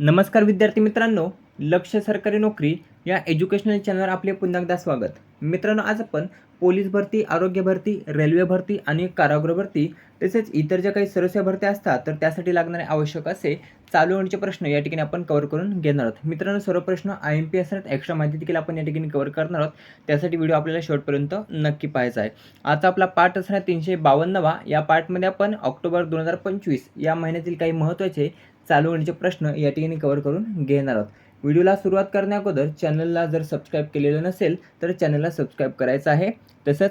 नमस्कार विद्यार्थी मित्रांनो लक्ष सरकारी नोकरी या एज्युकेशनल चॅनलवर आपले पुन्हा एकदा स्वागत. मित्रांनो आज आपण पोलीस भरती आरोग्य भरती रेल्वे भरती आणि कारागृह भरती तसेच इतर ज्या काही सर्वस्या भरत्या असतात तर त्यासाठी लागणारे आवश्यक असे चालू होण्याचे प्रश्न या ठिकाणी आपण कव्हर करून घेणार आहोत. मित्रांनो सर्व प्रश्न आय एम पी असतात एक्स्ट्रा माहिती देखील आपण या ठिकाणी कव्हर करणार आहोत. त्यासाठी व्हिडिओ आपल्याला शेवटपर्यंत नक्की पाहायचा आहे. आता आपला पाठ असणार तीनशे बावन्नवा. या पार्टमध्ये आपण ऑक्टोबर दोन हजार पंचवीस या महिन्यातील काही महत्त्वाचे चालू होण्याचे प्रश्न या ठिकाणी कव्हर करून घेणार आहोत. व्हिडिओला सुरुवात करण्याअगोदर चॅनलला जर सबस्क्राईब केलेलं नसेल तर चॅनलला सबस्क्राईब करायचं आहे. तसंच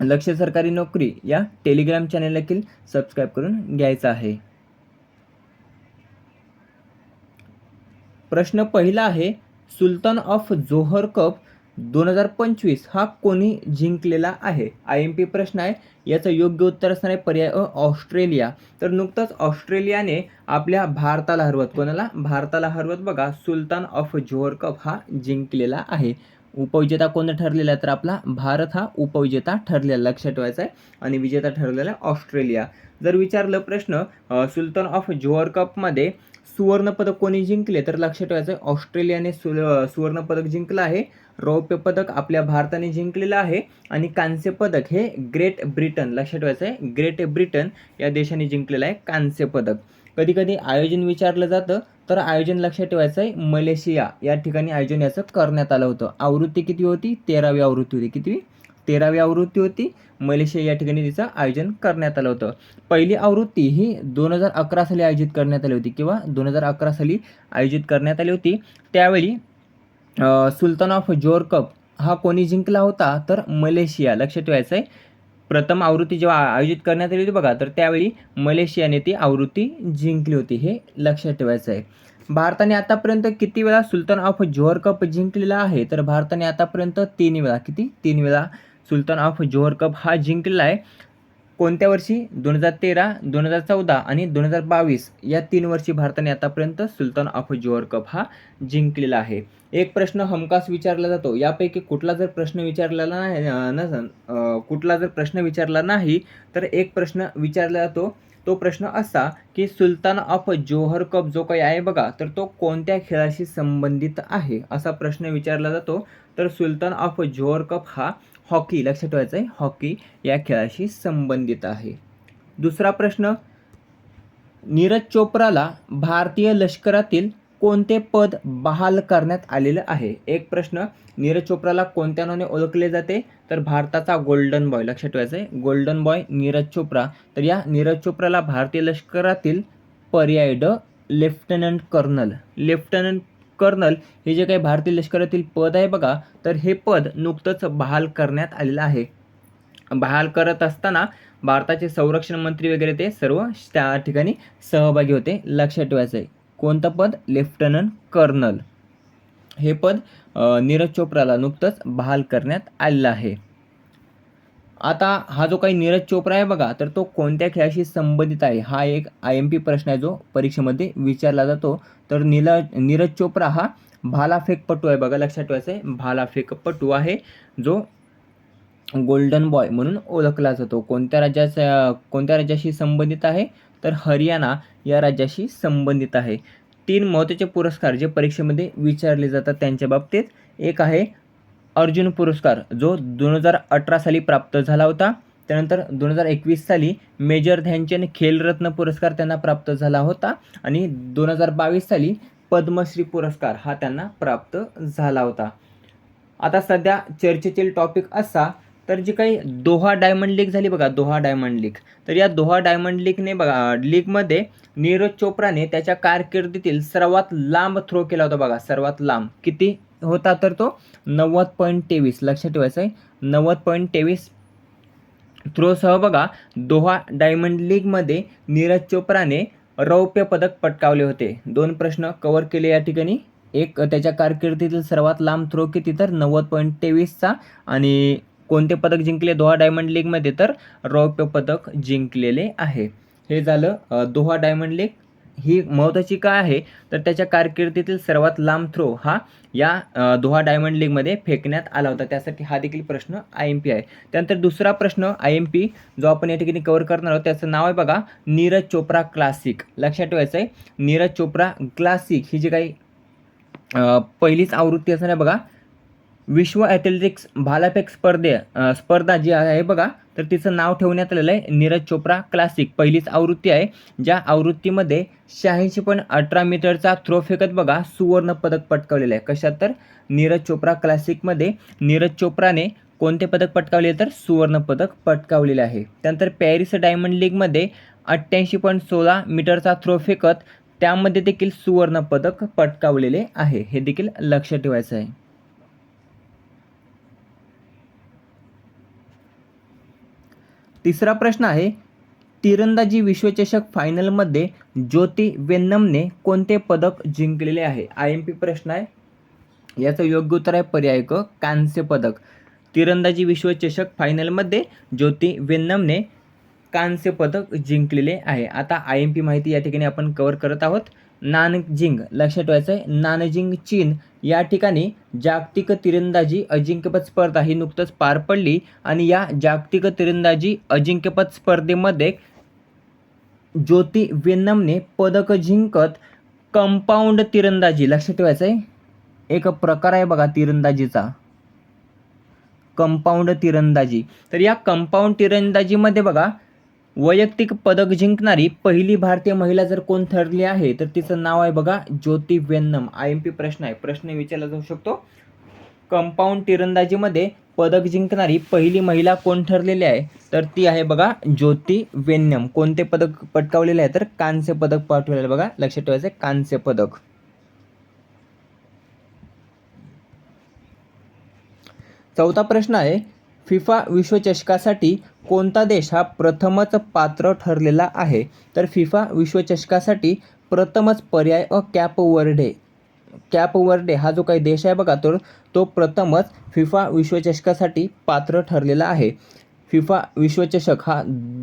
लक्ष सरकारी नोकरी या टेलिग्राम चॅनल देखील सबस्क्राईब करून घ्यायचं आहे. प्रश्न पहिला आहे सुलतान ऑफ जोहर कप दोन हजार पंचवीस हा कोणी जिंकलेला आहे? आय एम पी प्रश्न आहे. याचं योग्य उत्तर असणार आहे पर्याय ऑस्ट्रेलिया. तर नुकतंच ऑस्ट्रेलियाने आपल्या भारताला हरवत कोणाला? भारताला हरवत बघा सुलतान ऑफ जोहर कप हा जिंकलेला आहे. उपविजेता कोण ठरलेला आहे? तर आपला भारत हा उपविजेता ठरलेला लक्षात ठेवायचा आहे. आणि विजेता ठरलेला ऑस्ट्रेलिया. जर विचारलं प्रश्न सुलतान ऑफ जोहर कपमध्ये सुवर्णपदक कोणी जिंकले? तर लक्षात ठेवायचं आहे ऑस्ट्रेलियाने सु सुवर्णपदक जिंकलं आहे रौप्य पदक आपल्या भारताने जिंकलेलं आहे आणि कांस्य पदक हे ग्रेट ब्रिटन लक्षात ठेवायचं आहे ग्रेट ब्रिटन या देशाने जिंकलेलं आहे कांस्य पदक. कधी कधी आयोजन विचारलं जातं तर आयोजन लक्षात ठेवायचं आहे मलेशिया या ठिकाणी आयोजन याचं करण्यात आलं होतं. आवृत्ती किती होती? तेरावी आवृत्ती होती. किती तेरावी आवृत्ती होती. मलेशिया या ठिकाणी तिचं आयोजन करण्यात आलं होतं. पहिली आवृत्ती ही दोन हजार अकरा साली आयोजित करण्यात आली होती किंवा दोन हजार अकरा साली आयोजित करण्यात आली होती. त्यावेळी सुलतान ऑफ जोर कप हा कोणी जिंकला होता? तर मलेशिया. लक्षात ठेवायचं आहे प्रथम आवृत्ती जेव्हा आयोजित करण्यात आली होती बघा तर त्यावेळी मलेशियाने ती आवृत्ती जिंकली होती हे लक्षात ठेवायचं आहे भारताने आतापर्यंत किती वेळा सुलतान ऑफ जोहर कप जिंकलेला आहे? तर भारताने आतापर्यंत तीन वेळा. किती? तीन वेळा. सुलतान ऑफ जोहर कप हा जिंकलेला आहे कोणत्या वर्षी? दोन हजार तेरा दोन हजार चौदा आणि दोन हजार बावीस या तीन वर्षी भारताने आतापर्यंत सुलतान ऑफ जोहर कप हा जिंकलेला आहे. एक प्रश्न हमखास विचारला जातो. यापैकी कुठला जर प्रश्न विचारलेला नाही न कुठला जर प्रश्न विचारला नाही तर एक प्रश्न विचारला जातो. तो प्रश्न असा की सुलतान ऑफ जोहर कप जो काही आहे बघा तर तो कोणत्या खेळाशी संबंधित आहे? असा प्रश्न विचारला जातो. तर सुलतान ऑफ जोहर कप हा हॉकी लक्षात ठेवायचं आहे हॉकी या खेळाशी संबंधित आहे. दुसरा प्रश्न नीरज चोप्राला भारतीय लष्करातील कोणते पद बहाल करण्यात आलेलं आहे? एक प्रश्न नीरज चोप्राला कोणत्या नावाने ओळखले जाते? तर भारताचा गोल्डन बॉय लक्षात ठेवायचं आहे गोल्डन बॉय नीरज चोप्रा. तर या नीरज चोप्राला भारतीय लष्करातील पर्याय ड लेफ्टनंट कर्नल लेफ्टनंट कर्नल हे जे काही भारतीय लष्करातील पद आहे बघा तर हे पद नुकतंच बहाल करण्यात आलेलं आहे. बहाल करत असताना भारताचे संरक्षण मंत्री वगैरे ते सर्व त्या ठिकाणी सहभागी होते लक्षात ठेवायचं आहे कोणतं पद? Lieutenant colonel. हे पद नीरज चोप्राला नुकतंच बहाल करण्यात आलेलं आहे. आता हा जो काही नीरज चोप्रा आहे बघा तर तो कोणत्या खेळाशी संबंधित आहे? हा एक आय एम पी प्रश्न आहे जो परीक्षेमध्ये विचारला जातो. तर नीरज नीरज चोप्रा हा भालाफेकपटू आहे बघा लक्षात ठेवायचं आहे. भालाफेकपटू आहे जो गोल्डन बॉय म्हणून ओळखला जातो. कोणत्या राज्याचा कोणत्या राज्याशी संबंधित आहे? तर हरियाणा या राज्याशी संबंधित आहे. तीन महत्त्वाचे पुरस्कार जे परीक्षेमध्ये विचारले जातात त्यांच्या बाबतीत. एक आहे अर्जुन पुरस्कार जो दोन हजार अठरा साली प्राप्त झाला होता. त्यानंतर दोन हजार एकवीस साली मेजर ध्यानचंद खेलरत्न पुरस्कार त्यांना प्राप्त झाला होता. आणि दोन हजार बावीस साली पद्मश्री पुरस्कार हा त्यांना प्राप्त झाला होता. आता सध्या चर्चेतील टॉपिक असा तर जी काही दोहा डायमंड लीग झाली बघा दोहा डायमंड लीग तर या दोहा डायमंड लीगने बघा लीगमध्ये नीरज चोप्राने त्याच्या कारकिर्दीतील सर्वात लांब थ्रो केला होता बघा सर्वात लांब. किती? होता तर तो नव्वद पॉईंट तेवीस लक्षात ठेवायचं आहे. नव्वद पॉईंट तेवीस. थ्रोसह बघा दोहा डायमंड लीगमध्ये नीरज चोप्राने रौप्य पदक पटकावले होते. दोन प्रश्न कवर केले या ठिकाणी. एक त्याच्या कारकिर्दीतील सर्वात लांब थ्रो किती? तर नव्वद पॉईंट तेवीसचा. आणि कोणते पदक जिंकले दोहा डायमंड लीगमध्ये तर रौप्य पदक जिंकलेले आहे. हे झालं दोहा डायमंड लीग ही महत्त्वाची काय आहे? तर त्याच्या कारकिर्दीतील सर्वात लांब थ्रो हा या दोहा डायमंड लीगमध्ये फेकण्यात आला होता. त्यासाठी हा देखील प्रश्न आय एम पी आहे. त्यानंतर दुसरा प्रश्न आय एम पी जो आपण या ठिकाणी कव्हर करणार आहोत त्याचं नाव आहे बघा नीरज चोप्रा क्लासिक लक्षात ठेवायचं आहे नीरज चोप्रा क्लासिक ही जी काही पहिलीच आवृत्ती असणार आहे बघा विश्व ॲथलेटिक्स भालाफेक स्पर्धे स्पर्धा जी आहे बघा तर तिचं नाव ठेवण्यात आलेलं आहे नीरज चोप्रा क्लासिक. पहिलीच आवृत्ती आहे ज्या आवृत्तीमध्ये शहाऐंशी पॉईंट अठरा मीटरचा थ्रो फेकत बघा सुवर्ण पदक पटकावलेलं आहे. कशात तर? नीरज चोप्रा क्लासिकमध्ये. नीरज चोप्राने कोणते पदक पटकावले तर? सुवर्ण पदक पटकावलेले आहे. त्यानंतर पॅरिस डायमंड लीगमध्ये अठ्ठ्याऐंशी पॉईंट सोळा मीटरचा थ्रो फेकत त्यामध्ये देखील सुवर्ण पदक पटकावलेले आहे. हे देखील लक्षात ठेवायचं आहे. तिसरा प्रश्न आहे तिरंदाजी विश्वचषक फायनलमध्ये ज्योती वेन्नमने कोणते पदक जिंकलेले आहे? आय एम पी प्रश्न आहे. याचं योग्य उत्तर आहे पर्याय क कांस्य पदक. तिरंदाजी विश्वचषक फायनलमध्ये ज्योती वेन्नमने कांस्य पदक जिंकलेले आहे. आता आय एम पी माहिती या ठिकाणी आपण कवर करत आहोत. नानजिंग लक्षात ठेवायचं आहे नानजिंग चीन या ठिकाणी जागतिक तिरंदाजी अजिंक्यपद स्पर्धा ही नुकतंच पार पडली आणि या जागतिक तिरंदाजी अजिंक्यपद स्पर्धेमध्ये ज्योती वेन्नमने पदक जिंकत कंपाऊंड तिरंदाजी लक्षात ठेवायचं आहे एक प्रकार आहे बघा तिरंदाजीचा. कंपाऊंड तिरंदाजी. तर या कंपाऊंड तिरंदाजीमध्ये बघा वैयक्तिक पदक जिंकणारी पहिली भारतीय महिला जर कोण ठरली आहे तर तिचं नाव आहे बघा Jyoti Vennam I M P प्रश्न आहे. प्रश्न विचारला जाऊ शकतो. कंपाऊंड तिरंदाजीमध्ये पदक जिंकणारी पहिली महिला कोण ठरलेली आहे तर ती आहे बघा ज्योती वेन्नम कोणते पदक पटकावलेले आहे तर कांस्य पदक पाठवलेलं बघा. लक्षात ठेवायचं आहे कांस्य पदक. चौथा प्रश्न आहे फिफा विश्वचषकासाठी कोणता देश हा प्रथमच पात्र ठरलेला आहे? तर फिफा विश्वचषकासाठी प्रथमच पर्याय अ कॅप वर्डे. कॅप वर्डे हा जो काही देश आहे बघा तर तो प्रथमच फिफा विश्वचषकासाठी पात्र ठरलेला आहे. फिफा विश्वचषक हा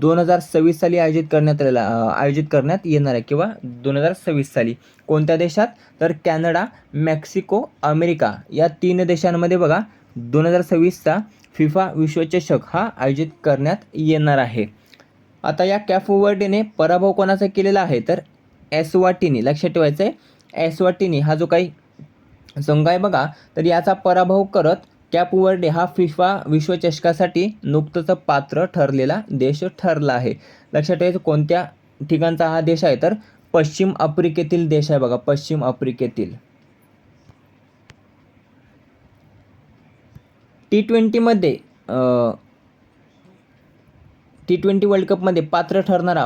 दोन हजार सव्वीस साली आयोजित करण्यात आलेला आयोजित करण्यात येणार आहे किंवा दोन हजार सव्वीस साली. कोणत्या देशात? तर कॅनडा मेक्सिको अमेरिका या तीन देशांमध्ये बघा दोन हजार सव्वीसचा फिफा विश्वचषक हा आयोजित करण्यात येणार आहे. आता या कॅफ वर्डीने पराभव कोणाचा केलेला आहे? तर एसवाटीनी. लक्षात ठेवायचं आहे एसवाटीनी हा जो काही संघ आहे बघा तर याचा पराभव करत कॅप वर्डे हा फिफा विश्वचषकासाठी नुकतंच पात्र ठरलेला देश ठरला आहे. लक्षात ठेवायचं कोणत्या ठिकाणचा हा देश आहे? तर पश्चिम आफ्रिकेतील देश आहे बघा पश्चिम आफ्रिकेतील. टी ट्वेंटीमध्ये टी ट्वेंटी वर्ल्ड कपमध्ये पात्र ठरणारा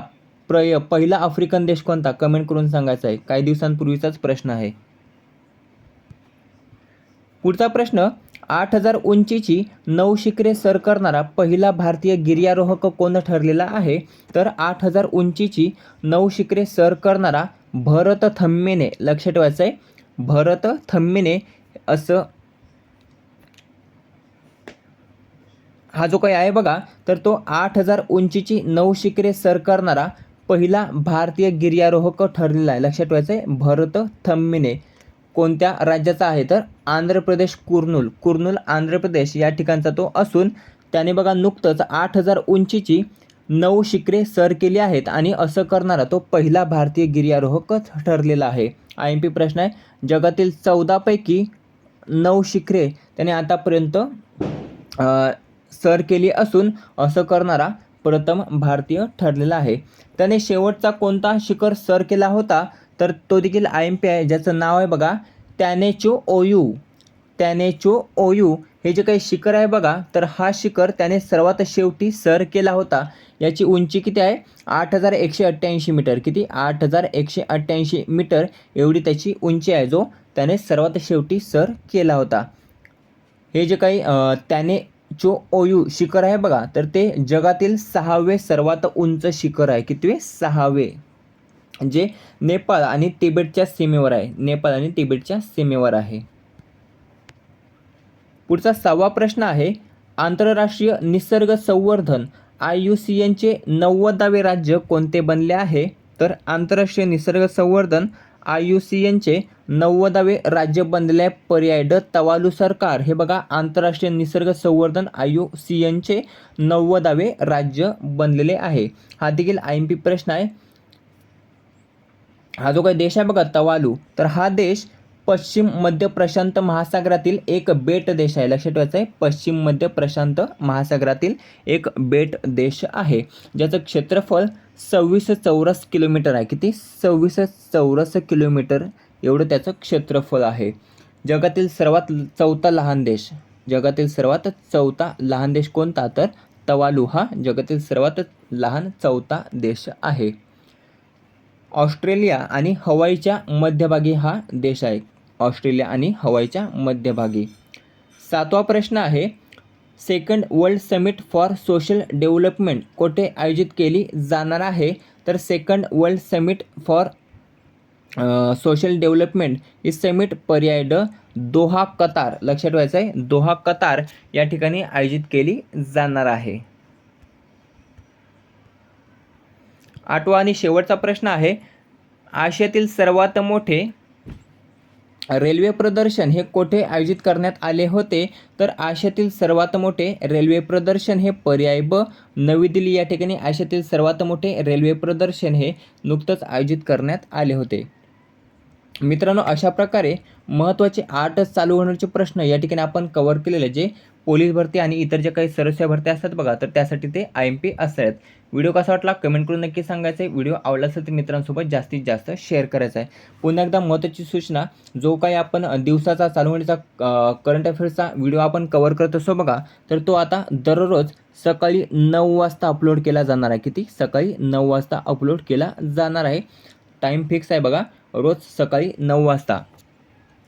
प्रय पहिला आफ्रिकन देश कोणता? कमेंट करून सांगायचा आहे. काही दिवसांपूर्वीचाच प्रश्न आहे. पुढचा प्रश्न आठ हजार उंचीची नऊ शिखरे सर करणारा पहिला भारतीय गिर्यारोहक कोण ठरलेला आहे? तर आठ हजार उंचीची नऊ शिखरे सर करणारा भरत थम्मेने. लक्ष ठेवायचं आहे. भरत थम्मेने असं हा जो काही आहे बघा तर तो आठ हजार उंचीची नऊ शिखरे सर करणारा पहिला भारतीय गिर्यारोहक ठरलेला आहे. लक्षात ठेवायचं आहे भरत थम्मिने. कोणत्या राज्याचा आहे? तर आंध्र प्रदेश कुर्नूल. कुर्नूल आंध्र प्रदेश या ठिकाणचा तो असून त्याने बघा नुकतंच आठ हजार उंचीची नऊ शिखरे सर केली आहेत आणि असं करणारा तो पहिला भारतीय गिर्यारोहक ठरलेला आहे. आय एम पी प्रश्न आहे जगातील चौदापैकी नऊ शिखरे त्याने आतापर्यंत सर केली असून असं करणारा प्रथम भारतीय ठरलेला आहे. त्याने शेवटचा कोणता शिखर सर केला होता तर तो देखील आय एम पी आहे ज्याचं नाव आहे बघा टॅनेचो ओयू. टॅनेचो ओयू हे जे काही शिखर आहे बघा तर हा शिखर त्याने सर्वात शेवटी सर केला होता. याची उंची किती आहे? आठ हजार एकशे अठ्ठ्याऐंशी मीटर. किती? आठ हजार एकशे अठ्ठ्याऐंशी मीटर एवढी त्याची उंची आहे जो त्याने सर्वात शेवटी सर केला होता. हे जे काही त्याने जो ओयू शिखर आहे बघा तर ते जगातील सहावे सर्वात उंच शिखर आहे. कितवे? सहावे. जे नेपाळ आणि तिबेटच्या सीमेवर आहे. नेपाळ आणि तिबेटच्या सीमेवर आहे. पुढचा सहावा प्रश्न आहे आंतरराष्ट्रीय निसर्ग संवर्धन. आय यू सी एनचे नव्वदावे राज्य कोणते बनले आहे? तर आंतरराष्ट्रीय निसर्ग संवर्धन आय यू सी एनचे नव्वदावे राज्य बनलेले पर्याय. ड तवालू सरकार. हे बघा आंतरराष्ट्रीय निसर्ग संवर्धन आय यू सी एनचे नव्वदावे राज्य बनलेले आहे. हा देखील आय एम पी प्रश्न आहे. हा जो काही देश आहे बघा तवालू. तर हा देश पश्चिम मध्य प्रशांत महासागरातील एक बेट देश आहे. लक्षात ठेवायचं आहे पश्चिम मध्य प्रशांत महासागरातील एक बेट देश आहे. ज्याचं क्षेत्रफळ सव्वीस चौरस किलोमीटर आहे. किती? सव्वीस चौरस किलोमीटर एवढं त्याचं क्षेत्रफळ आहे. जगातील सर्वात चौथा लहान देश. जगातील सर्वात चौथा लहान देश कोणता? तर तवालू हा जगातील सर्वात लहान चौथा देश आहे. ऑस्ट्रेलिया आणि हवाईच्या मध्यभागी हा देश आहे. ऑस्ट्रेलिया आणि हवाईच्या मध्यभागी. सातवा प्रश्न आहे second world summit for social development कोठे आयोजित केली जाणार आहे? तर second world summit for social development he summit पर्याय ड दोहा कतार लक्षात ठेवायचं आहे दोहा कतार या ठिकाणी आयोजित केली जाणार आहे. आठवा आणि शेवटचा प्रश्न आहे आशियातील सर्वात मोठे रेल्वे प्रदर्शन हे कोठे आयोजित करण्यात आले होते? तर आशियातील सर्वात मोठे रेल्वे प्रदर्शन हे पर्याय ब नवी दिल्ली या ठिकाणी आशियातील सर्वात मोठे रेल्वे प्रदर्शन हे नुकतंच आयोजित करण्यात आले होते. मित्रांनो अशा प्रकारे महत्त्वाचे आठच चालू होण्याचे प्रश्न या ठिकाणी आपण कव्हर केलेले जे पोलीस भरती आणि इतर जे काही सरस्या भरती असतात बघा तर त्यासाठी ते आय एम पी असतात व्हिडिओ कसा वाटला? कमेंट करून नक्की सांगायचं आहे. व्हिडिओ आवडला असेल तर मित्रांसोबत जास्तीत जास्त शेअर करायचा आहे. पुन्हा एकदा महत्त्वाची सूचना जो काही आपण दिवसाचा चालू होण्याचा करंट अफेअर्सचा व्हिडिओ आपण कव्हर करत असतो बघा तर तो आता दररोज सकाळी नऊ वाजता अपलोड केला जाणार आहे. किती? सकाळी नऊ वाजता अपलोड केला जाणार आहे. टाईम फिक्स आहे बघा. रोज सकाळी नऊ वाजता.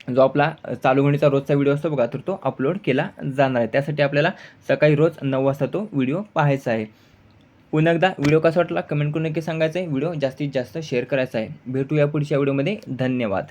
जो आपला चालू घडीचा रोजचा व्हिडिओ असतो बघा तर तो अपलोड केला जाणार आहे. त्यासाठी आपल्याला सकाळी रोज नऊ वाजता तो व्हिडिओ पाहायचा आहे. पुन्हा एकदा व्हिडिओ कसा वाटला? कमेंट करून नक्की सांगायचं आहे. व्हिडिओ जास्तीत जास्त शेअर करायचा आहे. भेटूया पुढच्या व्हिडिओमध्ये धन्यवाद.